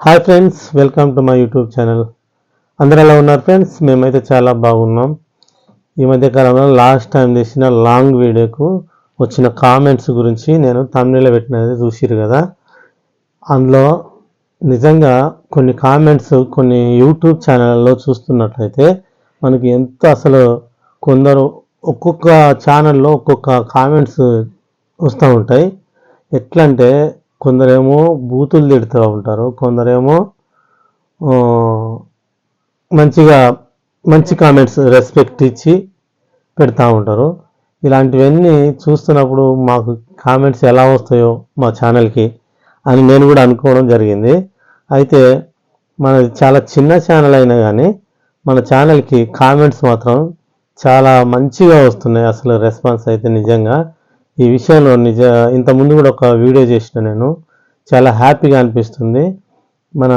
Hi friends welcome to my YouTube channel అందరు ఎలా ఉన్నారు ఫ్రెండ్స్ మేమైతే చాలా బాగున్నాం. ఈ మధ్య కాలంలో లాస్ట్ టైం చేసిన లాంగ్ వీడియోకు వచ్చిన కామెంట్స్ గురించి నేను తమిళలో పెట్టినది చూసిరు కదా. అందులో నిజంగా కొన్ని కామెంట్స్ కొన్ని యూట్యూబ్ ఛానళ్ళలో చూస్తున్నట్లయితే మనకి ఎంత అసలు కొందరు ఒక్కొక్క ఛానల్లో ఒక్కొక్క కామెంట్స్ వస్తూ ఉంటాయి. ఎట్లా అంటే కొందరేమో బూతులు తిడుతూ ఉంటారు కొందరేమో మంచిగా మంచి కామెంట్స్ రెస్పెక్ట్ ఇచ్చి పెడతా ఉంటారు. ఇలాంటివన్నీ చూస్తున్నప్పుడు మాకు కామెంట్స్ ఎలా వస్తాయో మా ఛానల్కి అని నేను కూడా అనుకోవడం జరిగింది. అయితే మన చాలా చిన్న ఛానల్ అయినా కానీ మన ఛానల్కి కామెంట్స్ మాత్రం చాలా మంచిగా వస్తున్నాయి. అసలు రెస్పాన్స్ అయితే నిజంగా ఈ విషయంలో నిజ ఇంతకుముందు కూడా ఒక వీడియో చేసిన నేను. చాలా హ్యాపీగా అనిపిస్తుంది. మన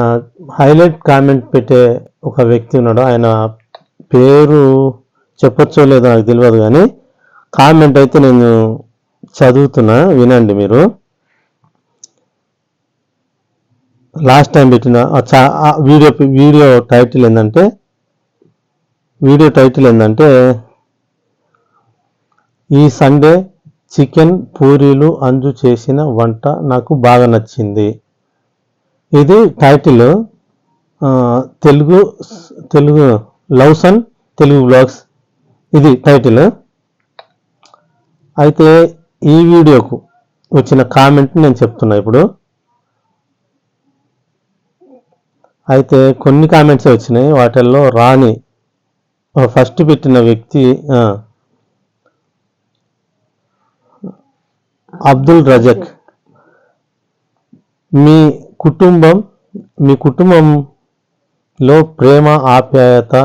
హైలైట్ కామెంట్ పెట్టే ఒక వ్యక్తి ఉన్నాడు. ఆయన పేరు చెప్పొచ్చో లేదో నాకు తెలియదు కానీ కామెంట్ అయితే నేను చదువుతున్నా. వినండి మీరు. లాస్ట్ టైం పెట్టిన వీడియో వీడియో టైటిల్ ఏంటంటే వీడియో టైటిల్ ఏంటంటే ఈ సండే చికెన్ పూరీలు అంజు చేసిన వంట నాకు బాగా నచ్చింది. ఇది title Telugu Telugu loves and Telugu blogs ఇది టైటిల్. అయితే ఈ వీడియోకు వచ్చిన కామెంట్ నేను చెప్తున్నా ఇప్పుడు. అయితే కొన్ని కామెంట్స్ వచ్చినాయి. వాటిల్లో రాని ఫస్ట్ పెట్టిన వ్యక్తి అబ్దుల్ రజక్. మీ కుటుంబం మీ కుటుంబంలో ప్రేమ ఆప్యాయత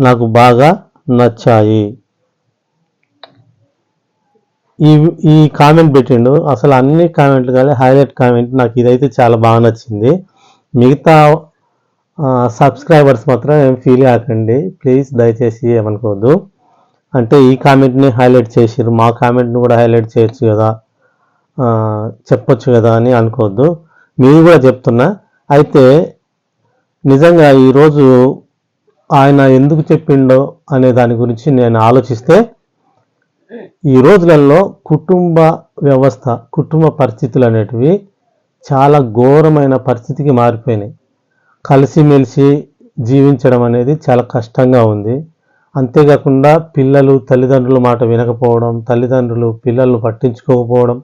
నాకు బాగా నచ్చాయి. ఈ ఈ కామెంట్ పెట్టిండు. అసలు అన్ని కామెంట్లు కానీ హైలైట్ కామెంట్ నాకు ఇదైతే చాలా బాగా నచ్చింది. మిగతా సబ్స్క్రైబర్స్ మాత్రం ఏం ఫీల్ కాకండి. ప్లీజ్ దయచేసి ఏమనుకోవద్దు. అంటే ఈ కామెంట్ని హైలైట్ చేసిర్రు. మా కామెంట్ని కూడా హైలైట్ చేయొచ్చు కదా. చెప్పొచ్చు కదా అని అనుకోవద్దు. మీరు కూడా చెప్తున్నా. అయితే నిజంగా ఈరోజు ఆయన ఎందుకు చెప్పిండో అనే దాని గురించి నేను ఆలోచిస్తే ఈ రోజులలో కుటుంబ వ్యవస్థ కుటుంబ పరిస్థితులు అనేటివి చాలా ఘోరమైన పరిస్థితికి మారిపోయినాయి. కలిసిమెలిసి జీవించడం అనేది చాలా కష్టంగా ఉంది. అంతేకాకుండా పిల్లలు తల్లిదండ్రుల మాట వినకపోవడం తల్లిదండ్రులు పిల్లలను పట్టించుకోకపోవడం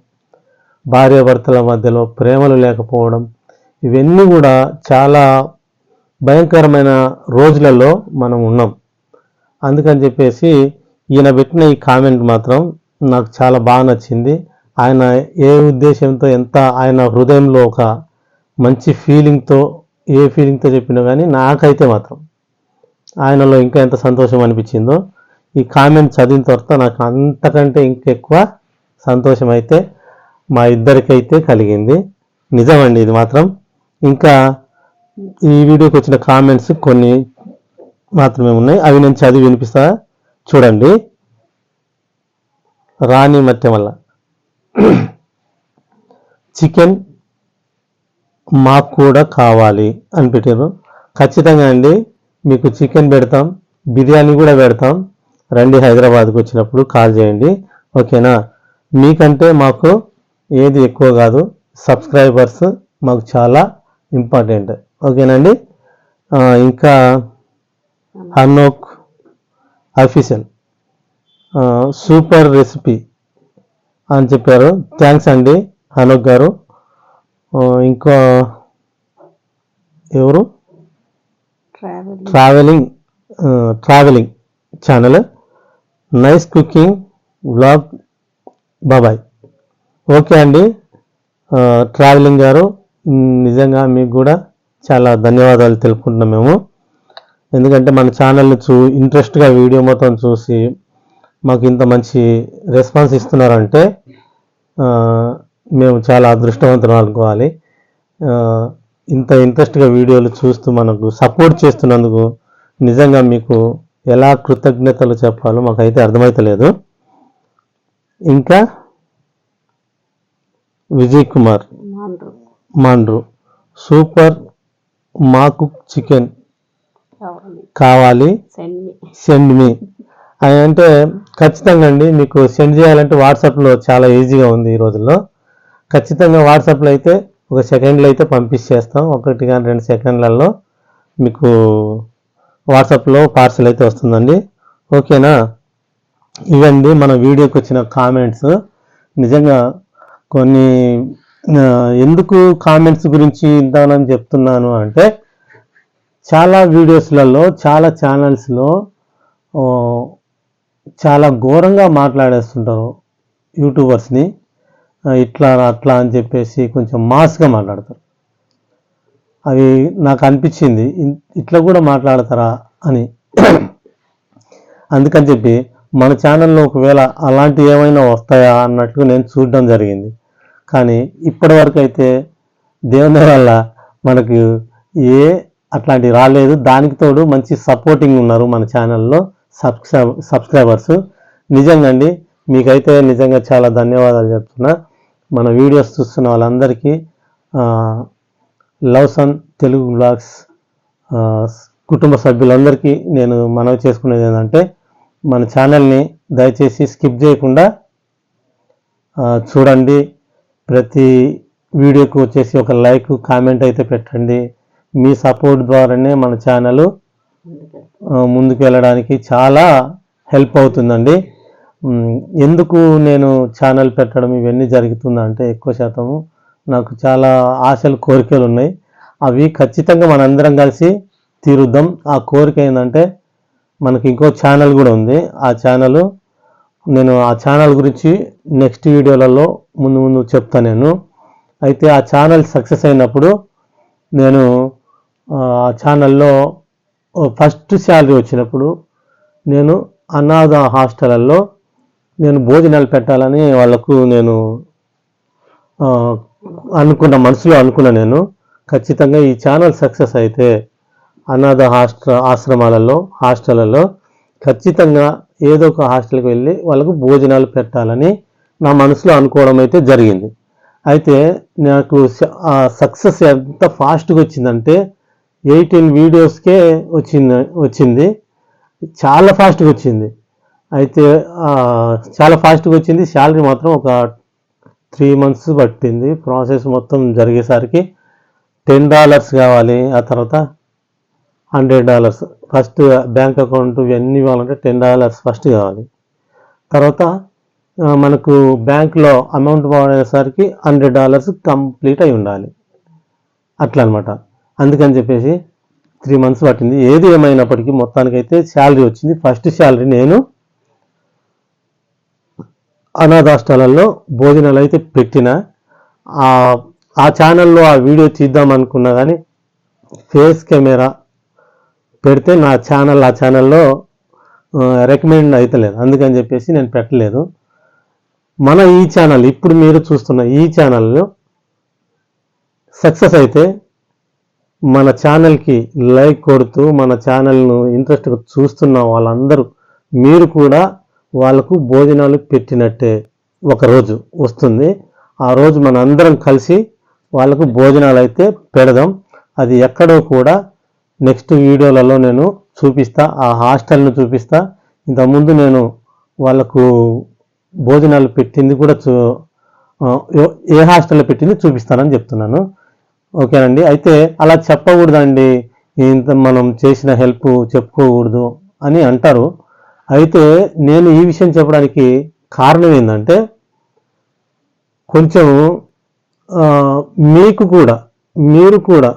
భార్యాభర్తల మధ్యలో ప్రేమలు లేకపోవడం ఇవన్నీ కూడా చాలా భయంకరమైన రోజులలో మనం ఉన్నాం. అందుకని చెప్పేసి ఈయన పెట్టిన ఈ కామెంట్ మాత్రం నాకు చాలా బాగా నచ్చింది. ఆయన ఏ ఉద్దేశంతో ఎంత ఆయన హృదయంలో ఒక మంచి ఫీలింగ్తో ఏ ఫీలింగ్తో చెప్పినా కానీ నాకైతే మాత్రం ఆయనలో ఇంకా ఎంత సంతోషం అనిపించిందో ఈ కామెంట్ చదివిన తర్వాత నాకు అంతకంటే ఇంకెక్కువ సంతోషం అయితే మా ఇద్దరికైతే కలిగింది. నిజమండి ఇది మాత్రం. ఇంకా ఈ వీడియోకి వచ్చిన కామెంట్స్ కొన్ని మాత్రమే ఉన్నాయి. అవి నేను చదివి వినిపిస్తా. చూడండి. రాణి మట్టెమల్ల చికెన్ మాకు కూడా కావాలి అని పెట్టారు ఖచ్చితంగా అండి మీకు చికెన్ పెడతాం బిర్యానీ కూడా పెడతాం. రండి హైదరాబాద్కి వచ్చినప్పుడు కాల్ చేయండి. ఓకేనా? మీకంటే మాకు ఏది ఎక్కువ కాదు సబ్స్క్రైబర్స్ మాకు చాలా ఇంపార్టెంట్ ఓకేనండి? ఇంకా హనోక్ అఫీషియల్ సూపర్ రెసిపీ అని చెప్పారు. థ్యాంక్స్ అండి హనోక్ గారు. ఇంకా ఎవరు? Travel travelling travelling channel nice cooking vlog బాబాయ్ ఓకే అండి. ట్రావెలింగ్ గారు నిజంగా మీకు కూడా చాలా ధన్యవాదాలు తెలుపుకుంటున్నాం మేము. ఎందుకంటే మన ఛానల్ని చూ ఇంట్రెస్ట్గా వీడియో మొత్తం చూసి మాకు ఇంత మంచి రెస్పాన్స్ ఇస్తున్నారంటే మేము చాలా అదృష్టవంతులు అనుకోవాలి. ఇంత ఇంట్రెస్ట్గా వీడియోలు చూస్తూ మనకు సపోర్ట్ చేస్తున్నందుకు నిజంగా మీకు ఎలా కృతజ్ఞతలు చెప్పాలో మాకైతే అర్థమైతలేదు. ఇంకా విజయ్ కుమార్ మాండ్రు. సూపర్. మాకు చికెన్. కావాలి. సెండ్ మీ సెండ్ మీ అని అంటే ఖచ్చితంగా అండి మీకు సెండ్ చేయాలంటే వాట్సాప్లో చాలా ఈజీగా ఉంది ఈ రోజుల్లో. ఖచ్చితంగా వాట్సాప్లో అయితే ఒక సెకండ్లో అయితే పంపించేస్తాం. ఒకటి కానీ రెండు సెకండ్లలో మీకు వాట్సాప్లో పార్సల్ అయితే వస్తుందండి. ఓకేనా? ఇవండి మన వీడియోకి వచ్చిన కామెంట్స్. నిజంగా కొన్ని ఎందుకు కామెంట్స్ గురించి ఇంతానని చెప్తున్నాను అంటే చాలా వీడియోస్లలో చాలా ఛానల్స్లో చాలా ఘోరంగా మాట్లాడేస్తుంటారు యూట్యూబర్స్ని ఇట్లా అట్లా అని చెప్పేసి కొంచెం మాస్గా మాట్లాడతారు. అవి నాకు అనిపించింది ఇట్లా కూడా మాట్లాడతారా అని. అందుకని చెప్పి మన ఛానల్లో ఒకవేళ అలాంటివి ఏమైనా వస్తాయా అన్నట్లు నేను చూడడం జరిగింది. కానీ ఇప్పటి వరకు అయితే దేవుని వల్ల మనకు ఏ అట్లాంటివి రాలేదు. దానికి తోడు మంచి సపోర్టింగ్ ఉన్నారు మన ఛానల్లో సబ్స్క్రైబ్ సబ్స్క్రైబర్స్. నిజంగా అండి మీకైతే నిజంగా చాలా ధన్యవాదాలు చెప్తున్నా. మన వీడియోస్ చూస్తున్న వాళ్ళందరికీ లవ్ సన్ తెలుగు బ్లాగ్స్ కుటుంబ సభ్యులందరికీ నేను మనవి చేసుకునేది ఏంటంటే మన ఛానల్ని దయచేసి స్కిప్ చేయకుండా చూడండి. ప్రతి వీడియోకి వచ్చేసి ఒక లైక్ కామెంట్ అయితే పెట్టండి. మీ సపోర్ట్ ద్వారానే మన ఛానల్ ముందుకు వెళ్ళడానికి చాలా హెల్ప్ అవుతుందండి. ఎందుకు నేను ఛానల్ పెట్టడం ఇవన్నీ జరుగుతుందంటే ఎక్కువ శాతము నాకు చాలా ఆశలు కోరికలు ఉన్నాయి. అవి ఖచ్చితంగా మనందరం కలిసి తీరుద్దాం. ఆ కోరిక ఏంటంటే మనకి ఇంకో ఛానల్ కూడా ఉంది. ఆ ఛానల్ నేను ఆ ఛానల్ గురించి నెక్స్ట్ వీడియోలలో ముందు ముందు చెప్తాను నేను. అయితే ఆ ఛానల్ సక్సెస్ అయినప్పుడు నేను ఆ ఛానల్లో ఫస్ట్ శాలరీ వచ్చినప్పుడు నేను అనాథ హాస్టళ్ళల్లో నేను భోజనాలు పెట్టాలని వాళ్ళకు నేను అనుకున్న మనసులో అనుకున్న నేను. ఖచ్చితంగా ఈ ఛానల్ సక్సెస్ అయితే అనాథ హాస్ట ఆశ్రమాలలో హాస్టళ్ళలో ఖచ్చితంగా ఏదో ఒక హాస్టల్కి వెళ్ళి వాళ్ళకు భోజనాలు పెట్టాలని నా మనసులో అనుకోవడం అయితే జరిగింది. అయితే నాకు స- ఆ సక్సెస్ ఎంత ఫాస్ట్గా వచ్చిందంటే ఎయిటీన్ వీడియోస్కే వచ్చింది వచ్చింది. చాలా ఫాస్ట్గా వచ్చింది. అయితే చాలా ఫాస్ట్గా వచ్చింది. శాలరీ మాత్రం ఒక త్రీ మంత్స్ పట్టింది. ప్రాసెస్ మొత్తం జరిగేసరికి టెన్ డాలర్స్ కావాలి. ఆ తర్వాత hundred dollars. First bank account ఇవన్నీ ఇవ్వాలంటే టెన్ డాలర్స్ ఫస్ట్ కావాలి. తర్వాత మనకు బ్యాంక్లో అమౌంట్ పడేసరికి హండ్రెడ్ డాలర్స్ కంప్లీట్ అయి ఉండాలి. అట్లా అనమాట అందుకని చెప్పేసి త్రీ మంత్స్ పట్టింది. ఏది ఏమైనప్పటికీ మొత్తానికైతే శాలరీ వచ్చింది. ఫస్ట్ శాలరీ నేను అనాథాష్టాలలో భోజనాలు అయితే పెట్టిన. ఆ ఛానల్లో ఆ వీడియో తీద్దాం అనుకున్నా కానీ ఫేస్ కెమెరా పెడితే నా ఛానల్ ఆ ఛానల్లో రికమెండ్ లేదు అందుకని చెప్పేసి నేను పెట్టలేదు. మన ఈ ఛానల్ ఇప్పుడు మీరు చూస్తున్న ఈ ఛానల్లో సక్సెస్ అయితే మన ఛానల్కి లైక్ కొడుతూ మన ఛానల్ను ఇంట్రెస్ట్గా చూస్తున్న వాళ్ళందరూ మీరు కూడా వాళ్ళకు భోజనాలు పెట్టినట్టే ఒక రోజు వస్తుంది. ఆ రోజు మన అందరం కలిసి వాళ్ళకు భోజనాలు అయితే పెడదాం. అది ఎక్కడో కూడా నెక్స్ట్ వీడియోలలో నేను చూపిస్తా ఆ హాస్టల్ను చూపిస్తా. ఇంతకుముందు నేను వాళ్ళకు భోజనాలు పెట్టింది కూడా చూ ఏ- హాస్టల్లో పెట్టింది చూపిస్తానని చెప్తున్నాను. ఓకేనండి? అయితే అలా చెప్పకూడదండి. ఇంత మనం చేసిన హెల్ప్ చెప్పుకోకూడదు అని అంటారు. అయితే నేను ఈ విషయం చెప్పడానికి కారణం ఏంటంటే కొంచెం మీకు కూడా మీరు కూడా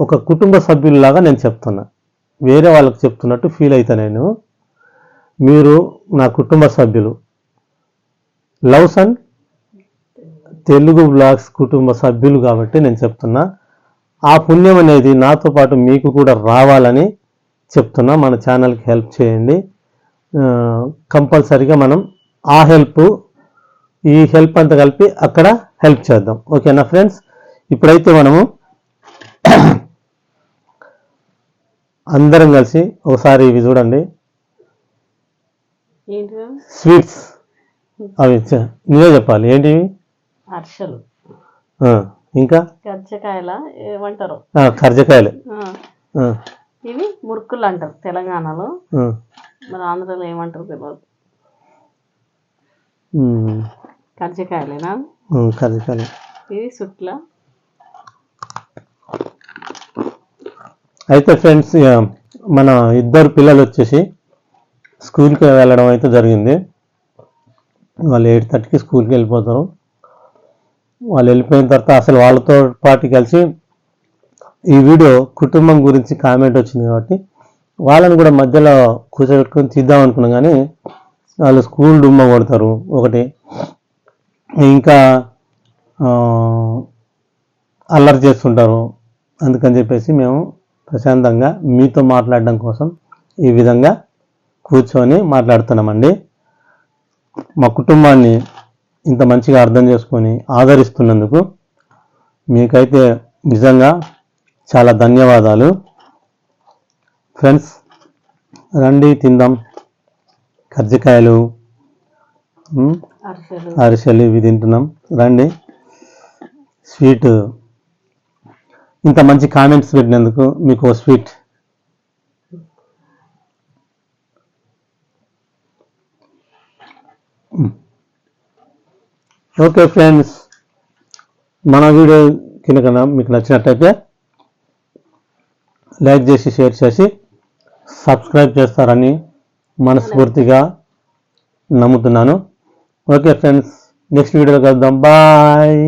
ఒక కుటుంబ సభ్యుల్లాగా నేను చెప్తున్నా. వేరే వాళ్ళకి చెప్తున్నట్టు ఫీల్ అవుతా నేను. మీరు నా కుటుంబ సభ్యులు. లవ్ సన్ తెలుగు బ్లాగ్స్ కుటుంబ సభ్యులు కాబట్టి నేను చెప్తున్నా. ఆ పుణ్యం అనేది నాతో పాటు మీకు కూడా రావాలని చెప్తున్నా. మన ఛానల్కి హెల్ప్ చేయండి. కంపల్సరీగా మనం ఆ హెల్ప్ ఈ హెల్ప్ అంతా కలిపి అక్కడ హెల్ప్ చేద్దాం. ఓకేనా ఫ్రెండ్స్? ఇప్పుడైతే మనము అందరం కలిసి ఒకసారి ఇవి చూడండి. స్వీట్స్. అవి నువ్వే చెప్పాలి. ఏంటివి? అర్షలు ఇంకా? కజ్జకాయల ఏమంటారు? కర్జకాయలు ఇవి మురుకులు అంటారు తెలంగాణలో. మన ఆంధ్రలో ఏమంటారు తెలియదు ఉమ్, కర్జకాయలు ఇది సుట్ల. అయితే ఫ్రెండ్స్ మన ఇద్దరు పిల్లలు వచ్చేసి స్కూల్కి వెళ్ళడం అయితే జరిగింది. వాళ్ళు ఎయిట్ థర్టీకి స్కూల్కి వెళ్ళిపోతారు. వాళ్ళు వెళ్ళిపోయిన తర్వాత అసలు వాళ్ళతో పాటు కలిసి ఈ వీడియో కుటుంబం గురించి కామెంట్ వచ్చింది కాబట్టి వాళ్ళని కూడా మధ్యలో కూర్చోబెట్టుకొని తీద్దాం అనుకున్నాం కానీ వాళ్ళు స్కూల్ డుమ్మ కొడతారు ఒకటి. ఇంకా అల్లరి చేస్తుంటారు. అందుకని చెప్పేసి మేము ప్రశాంతంగా మీతో మాట్లాడడం కోసం ఈ విధంగా కూర్చొని మాట్లాడుతున్నామండి. కుటుంబాన్ని ఇంత మంచిగా అర్థం చేసుకొని ఆదరిస్తున్నందుకు మీకైతే నిజంగా చాలా ధన్యవాదాలు. ఫ్రెండ్స్ రండి తిందాం. కజ్జికాయలు అరిసెలు ఇవి తింటున్నాం. రండి. స్వీట్. ఇంత మంచి కామెంట్స్ పెట్టినందుకు మీకు స్వీట్ ఓకే ఫ్రెండ్స్ మన వీడియో కనుక మీకు నచ్చినట్టయితే లైక్ చేసి షేర్ చేసి సబ్స్క్రైబ్ చేస్తారని మనస్ఫూర్తిగా నమ్ముతున్నాను. ఓకే ఫ్రెండ్స్ నెక్స్ట్ వీడియోలో కలుద్దాం. బాయ్.